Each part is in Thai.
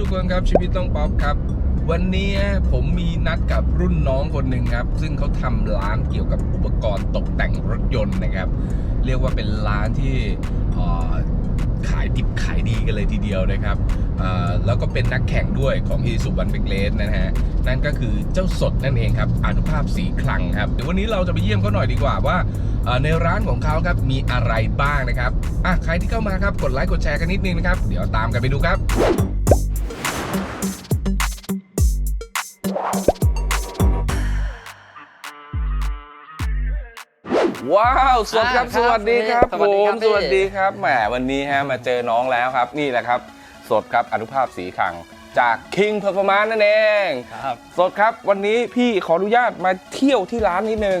ทุกคนครับชีวิตต้องป๊อปครับ วันนี้ผมมีนัดกับรุ่นน้องคนหนึ่งครับ ซึ่งเขาทำร้านเกี่ยวกับอุปกรณ์ตกแต่งรถยนต์นะครับ เรียกว่าเป็นร้านที่ขายดิบขายดีกันเลยทีเดียวนะครับ แล้วก็เป็นนักแข่งด้วยของอีสุวันเบกเลสนะฮะ นั่นก็คือเจ้าสดนั่นเองครับอนุภาพสีคลังครับ เดี๋ยววันนี้เราจะไปเยี่ยมเขาหน่อยดีกว่าว่าในร้านของเขาครับมีอะไรบ้างนะครับ อะใครที่เข้ามาครับกดไลค์กดแชร์กันนิดนึงนะครับ เดี๋ยวตามกันไปดูครับ ว้าวสวัสดีครับอ่าสวัสดีครับสผวัสดีคมรับสวัสพี่ดีครับแหมวันนี้ฮะมาเจอน้องแล้วครับ นี่แหละครับ สดครับอนุภาพสีขังจาก King Performance นั่นเอง ครับ สดครับวันนี้พี่ขออนุญาตมาเที่ยวที่ร้านนิดนึง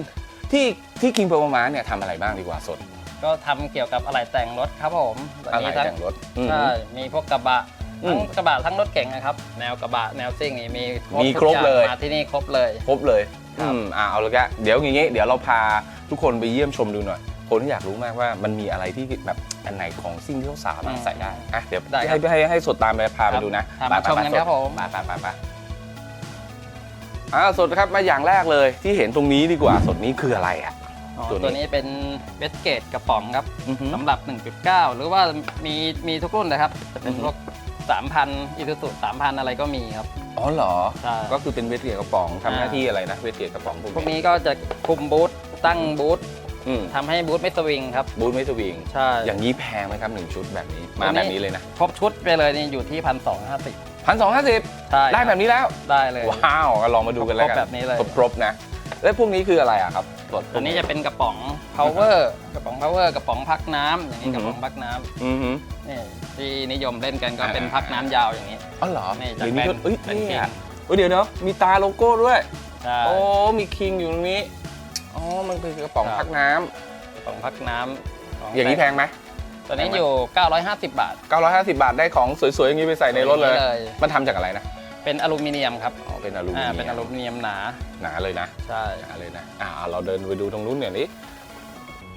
ที่ที่ King Performance เนี่ยทำอะไรบ้างดีกว่าสดก็ทำเกี่ยวกับอะไรแต่งรถครับผมตอะไรทั้งแต่งรถอืม ใช่มีพวกกระบะอืทั้มงกระบะทั้งรถเก๋งนะครับ แนวกระบะแนวซิ่งนี่มีมีทุกครบอางเลย มาที่นี่ครบเลย ครบเลยครับ อืมอ่าเอาละแกเดี๋ยวอย่างงี้ เดี๋ยวเราพา ทุกคนไปเยี่ยมชมดูหน่อย คนที่อยากรู้มากว่ามันมีอะไรที่แบบอันไหนของซิ่งที่เขาสามารถใส่ได้อะเดี๋ยวได้ครัให้บให้ให้สดตามไปพาไปดูนะครับไปมาไปชมไปกันสดครับผมไปไปไปไปอ่าสดครับมาอย่างแรกเลยที่เห็นตรงนี้ดีกว่าสดนี้คืออะไรอะอ๋อตัวนี้ตัวนี้เป็นเวสเกตกระป๋องครับอือหือสำหรับ 1.9 หรือว่ามีมีทุกรุ่นนะครับจะเป็นอือฮึพวก3,000อีซูซู3,000 อะไรก็มีครับ อ๋อเหรอใช่ก็คือเป็นเวทเกียร์กระป๋องทำหน้าอ่าที่อะไรนะเวทเกียร์กระป๋องพวกพวกนี้นี้ก็จะคุมบูท ตั้งบูทอืมทำให้บูทไม่สวิงครับ บูทไม่สวิงใช่อย่างนี้แพงไหมครับหนึ่งชุดแบบนี้ มาตัวนี้แบบนี้เลยนะครบชุดไปเลยนี่อยู่ที่พันสองห้าสิบพันสองห้าสิบใช่ได้แบบนี้แล้ว ได้เลย ว้าวก็ลองมาดูกันแล้วกันครบแบบนี้เลย ครบๆนะ แล้วพวกนี้คืออะไรอะครับสดตัวนี้จะเป็นกระป๋อง power กระป๋อง power กระป๋องพักน้ำอย่างนี้อือฮึกระป๋องพักน้ำอือหือนี่ที่นิยมเล่นกันก็อ่า เป็นพักน้ำยาวอย่างนี้ อ๋อเหรอนี่จะเดี๋ยวนี้ก็เป็นเอ้ยเป็นนี่คิงอะเอ้ยเดี๋ยวเนาะมีตาโลโก้ด้วย ใช่โอ้มีคิงอยู่ตรงนี้ อ๋อ มันเป็นกระป๋องครับ พักน้ำกระป๋องพักน้ำขอย่างนี้แพงไหมตัวนี้แพงไหม อยู่ 950 บาท950 บาทได้ของสวยๆ อย่างนี้ไปใส่ในรถเลยตัวนี้มันทำจากอะไรนะ เป็นอลูมิเนียมครับอ๋อ เป็นอลูมิอ่าเนียมเป็นอลูมิเนียมหนา หนาเลยนะ ใช่ หนาเลยนะ อ่า เราเดินไปดูตรงนู้นเนี่อยนี้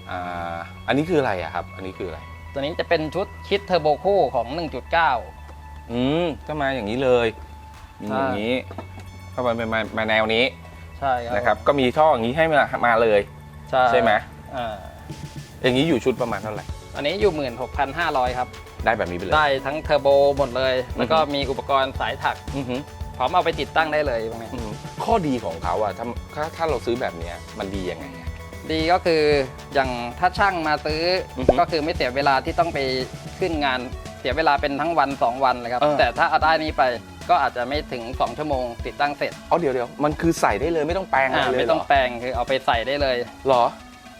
อ่า อันนี้คืออะไรอะครับ อันนี้คืออะไร ตัวนี้จะเป็นชุดคิดเทอร์โบคู่ของ 1.9 อืม ก็มาอย่างนี้เลยมีใช่อย่างนี้ เข้าไปมามาแนวนี้ ใช่ครับนะครับ ก็มีท่ออย่างนี้ให้มามาเลยใช่ใช่ไหมอ่าอย่างนี้อยู่ชุดประมาณเท่าไหร่ อันนี้อยู่ 16,500 ครับ ได้แบบนี้ไปเลย ได้ทั้งเทอร์โบหมดเลย แล้วก็อือฮึมีอุปกรณ์สายถักอือหือพร้อมเอาไปติดตั้งได้เลยตรงนี้อืมข้อดีของเขาอะถ้าถ้าถ้าเราซื้อแบบเนี้ยมันดียังไงอะ ดีก็คืออย่างถ้าช่างมาซื้อออฮึก็คือไม่เสียเวลาที่ต้องไปขึ้นงาน เสียเวลาเป็นทั้งวัน 2 วันเลยครับ เออ แต่ถ้าเอาได้นี้ไป ก็อาจจะไม่ถึง 2 ชั่วโมงติดตั้งเสร็จเอาเดี๋ยวเดี๋ยวมันคือใส่ได้เลยไม่ต้องแปลงอะไรอ่าเลยไม่เหรต้องแปลงคือเอาไปใส่ได้เลย เหรอ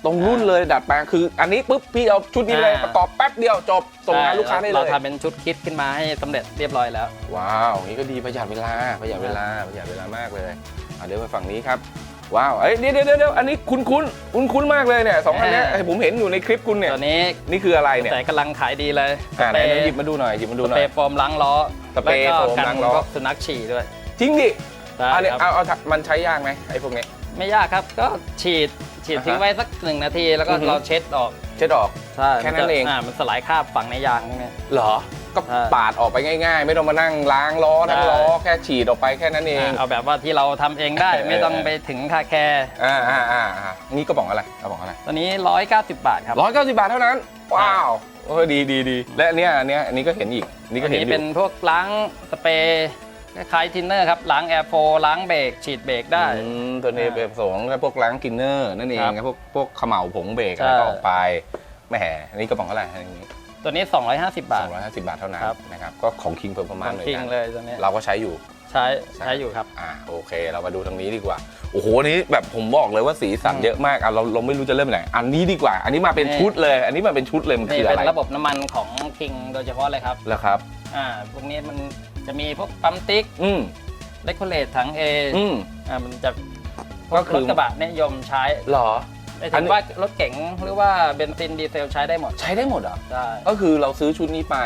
ตรงรุ่นเลยดัดแปลงคือ อันนี้ปุ๊บพี่เอาชุดนี้เลยอ่า ประกอบแป๊บเดียวจบส่งงานลูกค้าได้เลเราย ทำเป็นชุดคิดขึ้นมาให้สำเร็จเรียบร้อยแล้ว ว้าวอย่างนี้ก็ดีประหยัดเวลาประหยัดเวลาประหยัดเวลามากเลยอะเดี๋ยวมาฝั่งนี้ครับ ว้าวเอ้ยเดี๋ยวเดี๋ยวเดี๋ยวอันนี้คุ้นคุ้นคุ้นคุ้นๆมากเลยเนี่ยสองอันเนี้ยอ่าไอ้ผมเห็นอยู่ในคลิปคุณเนี่ยตัวนี้นี่คืออะไรเนี่ยแต่กำลังขายดีเลยอ่าไหนสเปรไหนย์หยิบมาดูหน่อยหยิบมาดูสหน่อเปรยย์โฟมล้างล้อสเปรย์แล้วก็โฟมกันล้างล้อพวกสุนัขฉี่ด้วยจริงดิใช่อันนี้ครับเอาเอามันใช้ยากไหมไอ้พวกนี้ไม่ยากครับก็ฉีดฉีดอ่าฮะทิ้งไว้สักหนึ่งนาทีแล้วก็อือฮึเราเช็ดออกเช็ดออกใช่แค่นั้นเองอ่ามันสลายคราบฝังในยางพวกนี้เหรอ ก็ใช่ ปาดออกไปง่าย ๆ ไม่ต้องมานั่งล้างล้อทั้งใช่ล้อแค่ฉีดออกไปแค่นั้นเองอ่าเอาแบบว่าที่เราทำเองได้เออไม่ต้องไปถึงคาแคร์อ่าอ่าอ่าอ่านี่กระป๋องอะไรกระป๋องอะไรตัวนี้ 190 บาทครับร้อยเก้าสิบบาทเท่านั้น ว้าวเออดีดีดีและอันเนี้ยอันเนี้ยอันนี้ก็เห็นอีกอันนี้ก็อันเห็นอนี้ยู่เป็นพวกล้างสเปรย์คล้ายๆทินเนอร์ครับล้างแอร์โฟล้างเบรกฉีดเบรกได้ อืมตัวนี้เป็นสองพวกล้างกินเนอร์นั่นเองครับครับพวกพวกเขม่าผงเบรกใช่อะไรก็ออกไปแหมอันนี้กระป๋องเท่าไหร่อันนี้ ตัวนี้ 250 บาสทองร้อยห้าสิบบาทเท่านั้นครับ นะครับ ก็ของคิงเพิ่มประมาขณองเลยคิงนะเลยตัวนี้เราก็ใช้อยู่ ใช้ใช้อยู่ครับ อ่าโอเค เรามาดูทางนี้ดีกว่า โอ้โหอันนี้แบบผมบอกเลยว่าสีสันอืมเยอะมากอะเราเราไม่รู้จะเริ่มไหน อันนี้ดีกว่า อันนี้มาเป็นนี่ ชุดเลย อันนี้มาเป็นชุดเลยมันนี่คือเป็อะไรนระบบน้ำมันของคิงโดยเฉพาะเลยครับแล้วครับ อ่าพวกนี้มันจะมีพวกปั๊มติ๊กอืมเลคโคเลตถังเออืม อ่ามันจะก็คือรถกระบะนิยมใช้หรอ ไม่อัถึนงนี้ว่ารถเก๋งหรือว่าเบนซินดีเซลใช้ได้หมดใช้ได้หมดเหรอ ได้ ก็คือเราซื้อชุดนี้ไป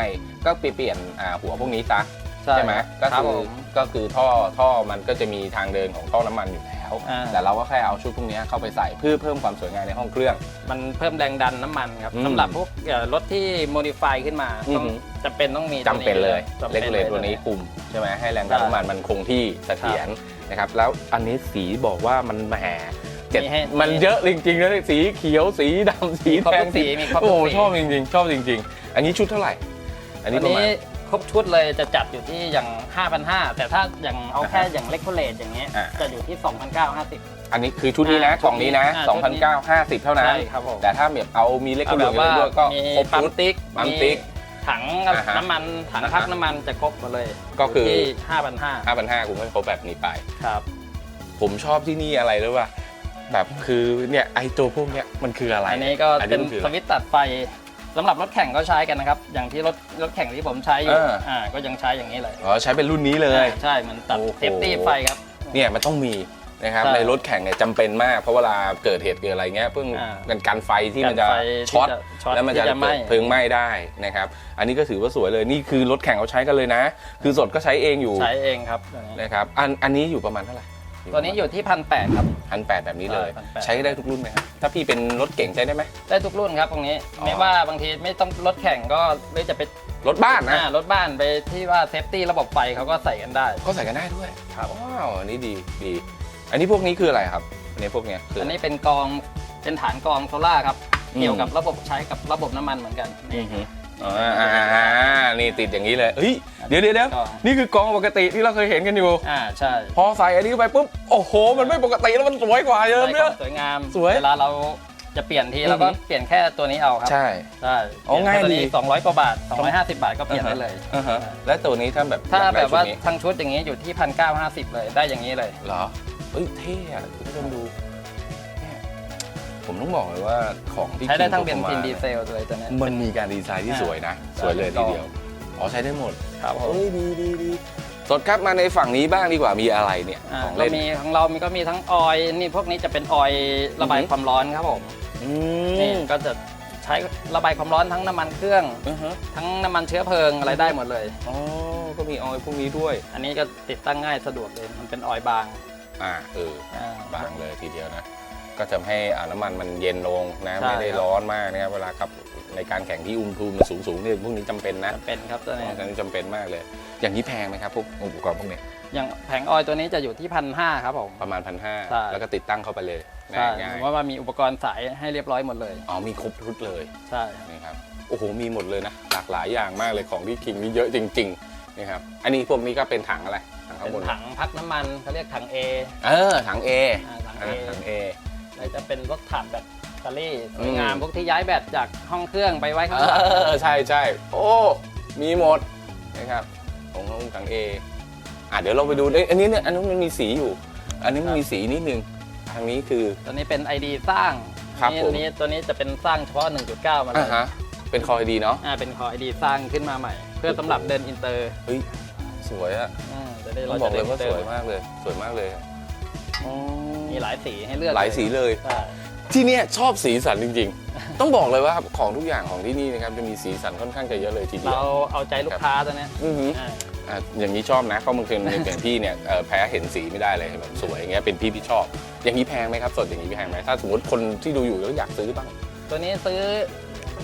ก็เปลี่ยนอ่าหัวพวกนี้ซะใช่ไหมก็ครับคืผอมก็คือท่อท่อมันก็จะมีทางเดินของท่อน้ำมันอยู่แล้ว อ่า แต่เราก็แค่เอาชุดพวกนี้เข้าไปใส่เพื่อเพิ่มความสวยงามในห้องเครื่อง มันเพิ่มแรงดันน้ำมันครับอืมสำหรับพวกเอ่อรถที่โมดิฟายขึ้นมาต้องอือหือจะเป็นต้องมีจำเป็นเลยจำเล็กเลยตัวนี้คุมใช่ไหมให้แรงดันน้ำมันมันคงที่เสถียรนะครับ แล้วอันนี้สีบอกว่ามันแหม เจ็ดมีให้มันเยอะจริงๆนะสีเขียวสีดำสีครบแดทุงกสีมีครบโอ้ทุโหกสี ชอบจริงๆ ชอบจริง ๆ อันนี้ชุดเท่าไหร่ อันนี้วันประมาณ นี้ครบชุดเลยจะจัดอยู่ที่อย่าง 5,500 แต่ถ้าอย่างเอาอ่าฮะแค่อย่างเล็กโคเลตอย่างเงี้ยอ่า จะอยู่ที่ 2,950 อันนี้คือชุดนี้นะอ่ากล่องนี้นะอ่าชุดนี้2,950 เท่านั้น ใช่ครับผม แต่ถ้าแบบเอามีเล็กกเอาว่าแบบว่าด้วยก็มีครบปั๊มชุด ติ๊กปั๊มติ๊กถังอ่าฮะน้ำมันถังอ่าฮะพักน้ำมันจะครบหมดเลยก็คือยู่ที่5,500 5,500คุณก็ครบแบบนี้ไป ครับ ผมชอบที่นี่อะไรรู้ป่ะ แบบคือเนี่ยไอตัวพวกเนี้ยมันคืออะไรอันนี้ก็อันเป็นมันคือสอะไร วิตช์ตัดไฟสำหรับรถแข่งก็ใช้กันนะครับ อย่างที่รถรถแข่งที่ผมใช้อยู่เอออ่อ่าก็ยังใช้อย่างนี้เลยอ๋อใช้เป็นรุ่นนี้เลยอ่าใช่มันตัดโอ้โห เซฟตี้ไฟครับ เนี่ยมันต้องมีนะครับใช่ในรถแข่งเนี่ยจำเป็นมากเพราะเวลาเกิดเหตุเกิดอะไรเงี้ยเพิ่งอ่าเป็นการไฟที่มันจะการไฟช็อตที่จะช็อตแล้วมันจะที่จะไหม้ เกิดเพลิงไหม้ได้นะครับอันนี้ก็ถือว่าสวยเลยนี่คือรถแข่งเขาใช้กันเลยนะ คือสดก็ใช้เองอยู่ใช้เองครับตัวนี้นะครับอันอันนี้อยู่ประมาณเท่าไหร่ ตัวนี้อยู่ที่พันแปดครับ พันแปดแบบนี้เลยใช่1,800 ใช้ได้ทุกรุ่นไหมครับ ถ้าพี่เป็นรถเก่งใช้ได้ไหม ได้ทุกรุ่นครับตรงนี้ อ๋อ ไม่ว่าบางทีไม่ต้องรถแข่งก็หรือจะไปรถบ้านนะ อ่ารถบ้านไปที่ว่าเซฟตี้ระบบไฟเขาก็ใส่กันได้ ก็ใส่กันได้ด้วยครับว้าว อันนี้ดีดี อันนี้พวกนี้คืออะไรครับอันนี้พวกเนี้ยคืออัอันนี้เป็นกองเป็นฐานกองโซล่าร์ครับอืมเกี่ยวกับระบบใช้กับระบบน้ำมันเหมือนกันอืนี่อฮึอ๋อ อ่าอ่านี่ติดอย่างนี้เลยเฮ้ยเดี๋ยวเดี๋ยวเดี๋ยวกองนี่คือกองปกติที่เราเคยเห็นกันอยู่ อ่าใช่ พอใส่อันนี้เข้าไปปุ๊บ โอ้โห มันไม่ปกติแล้วมันสวยกว่าเดิมใช้เนี่ควายมสวยงามสวยเวลาเราจะเปลี่ยนทีเราก็อือฮึเปลี่ยนแค่ตัวนี้เอาครับ ใช่ใช่อ๋อง่ายเปลี่นแค่ตัวดีนี้200กว่าบาท250บาทก็เปลี่ยนได้เลยอ่าฮะแล้วตัวนี้ถ้าแบบถ้าอยกแบได้บว่าชุดนี้ทั้งชุดอย่างนี้อยู่ที่พันเก้าห้าสิบเลยได้อย่างนี้เลยเหรอเฮ้ยเท่อะคุณผู้ชมดูเนี่ย ผมต้องบอกเลยว่าของที่ใช้ได้ King ทั้งเบนซิน Performance ดีเซลเลยตัวเนี้ยมันมีการดีไซน์ที่อ่าสวยนะใช่สวยเลยถูทีกต้องเดียว อ๋อใช้ได้หมดครับผมเฮ้ยดีดีดีสดครับมาในฝั่งนี้บ้างดีกว่ามีอะไรเนี่ยอ่าของก็เล่นมีของเรามีก็มีทั้งออยล์นี่พวกนี้จะเป็นออยล์ระบายอือฮึความร้อนครับผมอืนี่มก็จะใช้ระบายความร้อนทั้งน้ำมันเครื่องอือฮะทั้งน้ำมันเชื้อเพลิงอะไรได้หมดเลยอ๋อก็มีออยล์พวกนี้ด้วย อันนี้ก็ติดตั้งง่ายสะดวกเลยมันเป็นออยล์บางอ่าเอออ่าบางเลยทีเดียวนะ ก็จะให้อ่าน้ำมันมันเย็นลงนะใช่ไม่ได้ร้อนมากนะครับเวลาขับในการแข่งที่อุณหภูมิมันสูงๆเนี่ยพวกนี้จำเป็นนะเป็นครับตัวนี้อันนี้จำเป็นมากเลย อย่างนี้แพงไหมครับพวกอุปกรณ์พวกเนี้ยอย่างแผงออยล์ตัวนี้จะอยู่ที่พันห้าครับผมประมาณพันห้าใช่แล้วก็ติดตั้งเข้าไปเลยใช่ง่ายว่ามันมีอุปกรณ์สายให้เรียบร้อยหมดเลยๆอ๋อมีครบชุดเลยใช่นะครับโอ้โหมีหมดเลยนะหลากหลายอย่างมากเลยของที่คิงนี่เยอะจริงๆนะครับอันนี้พวกนี้ก็เป็นถังอะไรถังข้างเป็นบนถังพักน้ำมันเขาเรียกถัง A เออถัง A อ่าถังอ่า A ถัง A เลยจะเป็นรถถังแบตเตอรี่สวยอืมงามพวกที่ย้ายแบตจากห้องเครื่องไปไว้ข้างเอหลังอใช่ใช่โอ้มีหมดนะครับของของถัง A อะเดี๋ยวเราไปดูเอ้ยอันนี้เนี่ยอันนี้มันมีสีอยู่ อันนี้มันมีสีนิดนึงทางนี้คือ ตัวนี้เป็น ID สร้างครับนี่ผมนี้ตัวนี้จะเป็นสร้างเฉพาะ 1.9 มาเลอ่ายฮะเป็นคอยดีเนาะอ่าเป็นคอ ID สร้างขึ้นมาใหม่ เพื่อสำหรับเดินอินเตอร์เฮ้ยสวยอะ อ่าจะได้ต้อเรางบอจะกเลเดิยนอิว่านเตอสร์วยมากเลย สวยมากเลยอ๋อ มีหลายสีให้เลือกหลายสีเลย ใช่ที่เนี่ยชอบสีสันจริง ๆ ต้องบอกเลยว่าของทุกอย่างของที่นี่นะครับจะมีสีสันค่อนข้างจะเยอะเลยทีเดียเราว เอาใจลูกค้าตัวเนี้ยอือหืออ่าอะอย่างนี้ชอบนะเพราะบางทีอย่างพี่เนี่ยเอ่อแพ้เห็นสีไม่ได้เลยแบบสวยอย่างเงี้ยเป็นพี่พี่ชอบ อย่างนี้แพงไหมครับสดอย่างนี้แพงไหมถ้าสมมติคนที่ดูอยู่แล้วอยากซื้อบ้าง ตัวนี้ซื้อ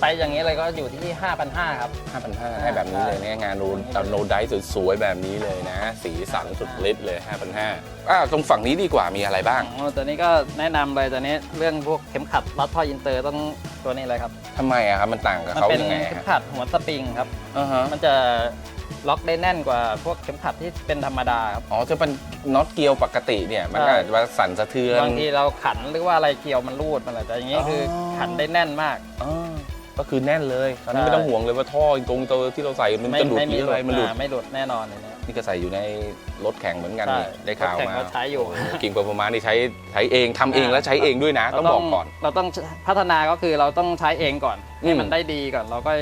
ไปอย่างนี้เลยก็อยู่ที่ 5,500ครับ 5,500ให้แบบนี้เลยเนี่ยงานโนโนไดสวยๆแบบนี้เลยนะ สีสันสุดฤทธิ์เลย 5,500อ่าตรงฝั่งนี้ดีกว่ามีอะไรบ้าง อ๋อตัวนี้ก็แนะนำเลยตัวนี้เรื่องพวกเข็มขัดรัดท่ออินเตอร์ต้องตัวนี้เลยครับ ทำไมอะครับมันต่างกับมันเขาเป็นยังไงเข็มฮะขัดหัวสปริงครับ อ่าฮะมันจะล็อกได้แน่นกว่าพวกเข็มขัดที่เป็นธรรมดาครับ อ๋อจะเป็นน็อตเกียวปกติเนี่ย มันก็ใช่อาจจะสั่นสะเทือน บางทีเราขันหรือว่าอะไรเกี่ยวมันรูดมันอะไรแต่อย่างนี้คือออ ขันได้แน่นมาก อ๋อ ก็คือแน่นเลยตอนนี้ใช่ไม่ต้องห่วงเลยว่าท่อตรงตัวที่เราใส่มันจะหลุดหรืออะไรมันหลุดอ่าไม่หลุดแน่นอนเลยเนี่ยนี่ก็ใส่อยู่ในรถแข่งเหมือนกันใช่นี่ได้ข่าวรถแข่งมาก็ใช้อยู่กิ่งปรมานี่ใช้ใช้เองทำเองแล้วใช้เองด้วยนะ ต้องบอกก่อน เราต้องพัฒนาก็คือเราต้องใช้เองก่อนอืม ให้มันได้ดีก่อนเราก็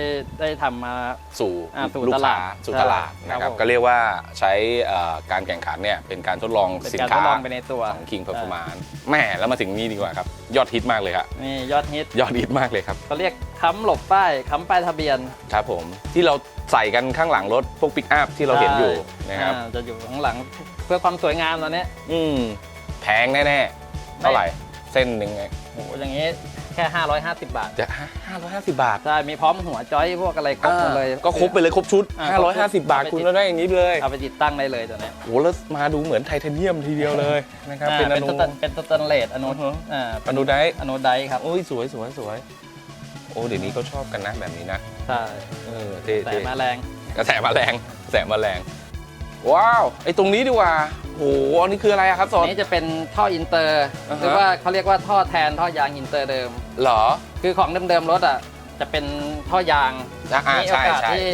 ได้ทำมาสู่อ่าสู่ลูกตค้าลาดสู่ใช่ตลาดนะคครัรับบผมก็เรียกว่าใช้เอ่อการแข่งขันเนี่ยเป็นการทดลองเป็นสินการทค้าดลองไปในตัวของ King Performance แหม่แล้วมาถึงนี่ดีกว่าครับ ยอดฮิตมากเลยครับนี่ยอดฮิตยอดฮิตมากเลยครับเขาเรียกค้ำหลบป้ายค้ำป้ายทะเบียนครับผมที่เราใส่กันข้างหลังรถพวกปิกอัพที่เราเห็นอยู่นะครับอ่าจะอยู่ข้างหลังเพื่อความสวยงามตอนนี้อืมแพแพงแน่ๆเท่าไหร่เส้นหนึ่งไงโอ้โหอย่างนี้ แค่ 550 บาทจะห้าร้อยห้าสิบบาท ใช่ มีพร้อมหัวจอยพวกอะไรครบหมดเลย ก็ครบไปเลยครบชุด อ่า550บาทเอาไปคุณติดก็ได้อย่างนี้เลย เอาไปติดตั้งได้เลยตัวเนี้ยโอ้โหแล้วมาดูเหมือนไทเทเนียมทีเดียวเลยนะครับ อ่าเป็นอเป็นนุสแตนเป็นสแตนเลสอนุอือฮึอ่าอนุไดท์อนุไดครับโอ้ยสวยสวยสวย โอ้เดี๋ยวนี้เขาชอบกันนะแบบนี้นะ ใช่เออเท่แต่เท่มาแรงกระแสมาแรงกระแสมาแรง ว้าวไอ้ตรงนี้ดีกว่าโอ้โหอันนี้คืออะไรอะครับสอัดนนี้จะเป็นท่ออินเตอร์อ่าฮะ หรือว่าเขาเรียกว่าท่อแทนท่อยางอินเตอร์เดิม เหรอ คือของเดิมๆรถอะจะเป็นท่อยางอะอ่ามีโอใช่กาสใช่ ที่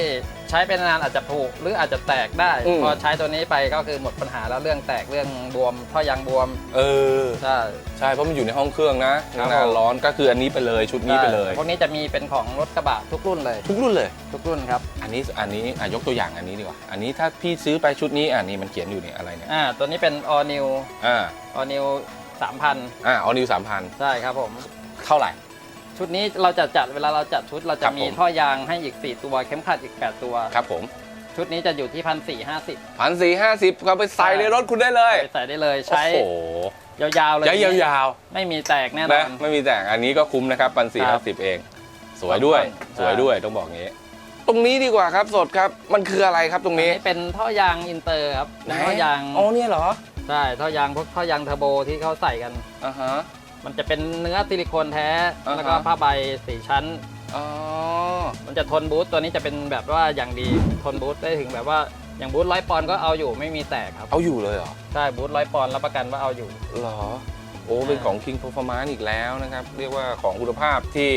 ใช้เป็นนานอาจจะผุหรืออาจจะแตกได้ อืม พอใช้ตัวนี้ไปก็คือหมดปัญหาแล้วเรื่องแตกเรื่องบวมท่อยางบวมเออ ใช่ ใช่เพราะมันอยู่ในห้องเครื่องนะครับหน้าผม ร้อนก็คืออันนี้ไปเลยชุดนี้ไปเลยพวกนี้จะมีเป็นของรถกระบะทุกรุ่นเลย ทุกรุ่นเลย ทุกรุ่นครับอันนี้อันนี้อะยกตัวอย่างอันนี้ดีกว่า อันนี้ถ้าพี่ซื้อไปชุดนี้อะนี่มันเขียนอยู่เนี่ยอะไรเนี่ยอ่าตัวนี้เป็น all new อ่า all new 3,000อ่าออนิวสามพันใช่ครับผม เท่าไหร่ ชุดนี้เราจะจัดเวลาเราจัดชุดเราคจะรับมีผมท่อยางให้อีก 4 ตัวเข็มขัดอีก 8 ตัว ครับผม ชุดนี้จะอยู่ที่พันสี่ห้าสิบพันสี่ห้าสิบก็ไปใส่ในรถคุณได้เลยไปใส่ได้เลยใช้โอ้โหยาวๆเลยย้ายยาวไม่มีแตกแน่ๆนนะอนไม่มีแต่งอันนี้ก็คุ้มนะครับพันสี่ครัห้าบสิบเอง สวยด้วยครับสวยด้วยต้องบอกงี้ ตรงนี้ดีกว่าครับสดครับมันคืออะไรครับตรงอันนี้นี้เป็นท่อยางอินเตอร์ครับเป็นท่อยางอ๋อเนี่ยเหรอใช่ท่อยางพวกท่อยางเทอร์โบที่เขาใส่กันอ่าฮะ มันจะเป็นเนื้อซิลิโคนแท้ อ่าฮะ แล้วก็ผ้าใบสีชั้น อ๋อ มันจะทนบูทตัวนี้จะเป็นแบบว่าอย่างดีทนบูทได้ถึงแบบว่าอย่างบูทร้อยปอนด์ก็เอาอยู่ไม่มีแตกครับเอาอยู่เลยเหรอ ใช่บูทร้อยปอนด์รับประกันว่าเอาอยู่ เหรอ โอ้ เป็นของ King Performance อีกแล้วนะครับ เรียกว่าของคุณภาพที่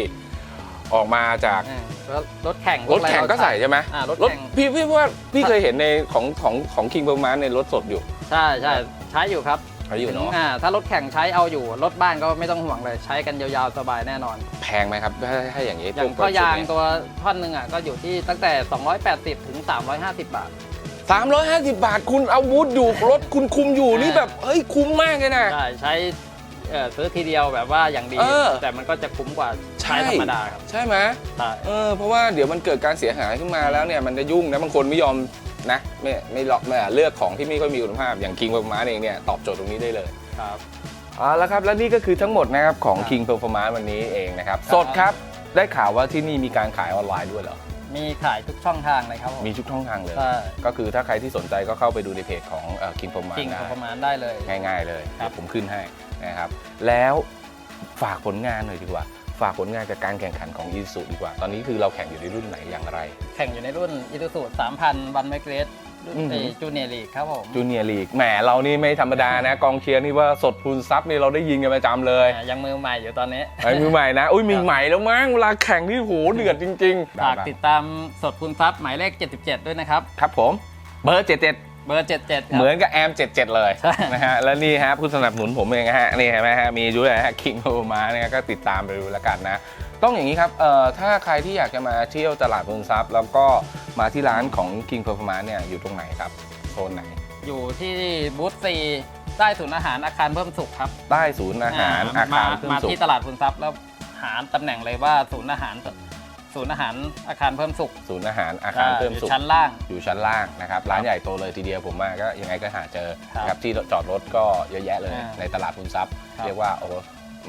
ออกมาจากอ่าแล้วรถแข่งรถแข่งก็ใส่ใช่ไหมอ่ารถรถแข่งพี่พี่ว่าพี่เคยเห็นในของของของ King Performance ในรถสดอยู่ ใช่ใช่ใช้อยู่ครับ เขาอยู่เนาะอ่าถ้ารถแข่งใช้เอาอยู่ รถบ้านก็ไม่ต้องห่วงเลย ใช้กันยาวๆสบายแน่นอน แพงไหมครับถ้าถ้าอย่างนี้อย่างพวกท่อยางชุดตัวท่อนหนึ่งอะก็อยู่ที่ตั้งแต่ 280 ถึง 350 บาทสามร้อยห้าสิบบาทคุณเอาบูธอยู่รถคุณคุมอยู่นี่แบบเฮ้ยคุ้มมากเลยนะ ใช่ใช้เอ่อซื้อทีเดียวแบบว่าอย่างดี เออ แต่มันก็จะคุ้มกว่าใช่ใช้ธรรมดาครับใช่ไหม ใช่ เออเพราะว่าเดี๋ยวมันเกิดการเสียหายขึ้นมาแล้วเนี่ยมันจะยุ่งนะบางคนไม่ยอม นะไม่ไม่หลอกไม่เลือกของที่ไม่ค่อยมีคุณภาพอย่าง King Performance เองเนี่ยตอบโจทย์ตรงนี้ได้เลยครับ เอาละครับ และนี่ก็คือทั้งหมดนะครับของครับ King Performance วันนี้เองนะครับครับ สดครับได้ข่าวว่าที่นี่มีการขายออนไลน์ด้วยเหรอ มีขายทุกช่องทางเลยครับผม มีทุกช่องทางเลย ใช่ ก็คือถ้าใครที่สนใจก็เข้าไปดูในเพจของเอ่อ King จริ Performance งได้ ประมาณได้เลย ง่ายๆเลยครัเดี๋ยบวผมขึ้นให้นะครับ แล้วฝากผลงานหน่อยดีกว่า ฝากผลงานกับการแข่งขันของ i s u ดีกว่า ตอนนี้คือเราแข่งอยู่ในรุ่นไหนอย่างไร แข่งอยู่ในรุ่นอิตูสูตร3,000 วันไมเกรสรุ่นอือหือจูเนียร์ลีกครับผมจูเนียร์ลีกแหมเรานี่ไม่ธรรมดานะ กองเชียร์นี่ว่าสดพูนซับนี่เราได้ยินกันประจำเลยอ่ายังมือใหม่อยู่ตอนนี้ไอ้มือใหม่นะ อุ้ยมีใหม่แล้วมั้งเวลาแข่งนี่โหเดือดจริงๆฝากติดตามสดคุณทรัพย์หมายเลข 77 ด้วยนะครับ ครับผม เบอร์ 77 เบอร์ 77 ครับ เหมือนกับแอม77 เลยใช่ นะฮะแล้วนี่ฮะผู้สนับสนุนผมเองฮะนี่เห็นไหมฮะมีด้วยฮะคิงโ m มาเนี่ยก็ติดตามไปดูแล้วกันนะ ต้องอย่างนี้ครับเอ่อถ้าใครที่อยากจะมาเที่ยวตลาดบุญทรัพย์ แล้วก็มาที่ร้านของ King Performance เนี่ยอยู่ตรงไหนครับโซนไหน อยู่ที่บูธซีใต้ศูนย์อาหารอาคารเพิ่มสุขครับใต้ศูนย์อาหารอามาคารเพิ่มมาสุขที่ตลาดคุณทรัพย์แล้วหาตำแหน่งเลยว่าศูนย์อาหาร ศูนย์อาหารอาคารเพิ่มสุขศูนย์อาหารอาคารเพิ่มอยู่สุขชั้นล่างอยู่ชั้นล่างนะครับร้านใหญ่โตเลยทีเดียวผมว่าก็ยังไงก็หาเจอครับนะครับที่จอดรถก็เยอะแยะเลยอ่าในตลาดพูนทรัพย์ครับเรียกว่าโอ้โห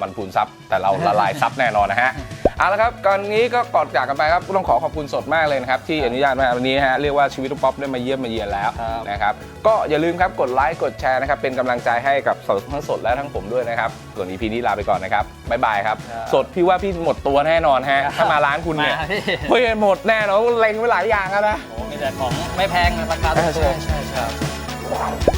มันพูนทรัพย์แต่เราละลายทรัพย์แน่นอนนะฮะ เอาละครับก่อนนี้ก็ก่อนจากกันไปครับก็ต้องขอขอบคุณสดมากเลยนะครับที่อนุญาตมาวันนี้ฮะเรียกว่าชีวิตลูกป๊อปได้มาเยี่ยมมาเยียนแล้วครับนะครับก็อย่าลืมครับกดไลค์กดแชร์นะครับเป็นกำลังใจให้กับสดทั้งสดและทั้งผมด้วยนะครับส่วนอีพีนี้ลาไปก่อนนะครับบ๊ายบายครับครับสดพี่ว่าพี่หมดตัวแน่นอนฮะถ้ามาร้านคุณเนี่ยมาพี่เฮ้ยหมดแน่นอนเล็งไว้หลายอย่างแล้วนะโอ้มีแต่ของไม่แพงนะราคาถูกๆใช่ใช่ใช่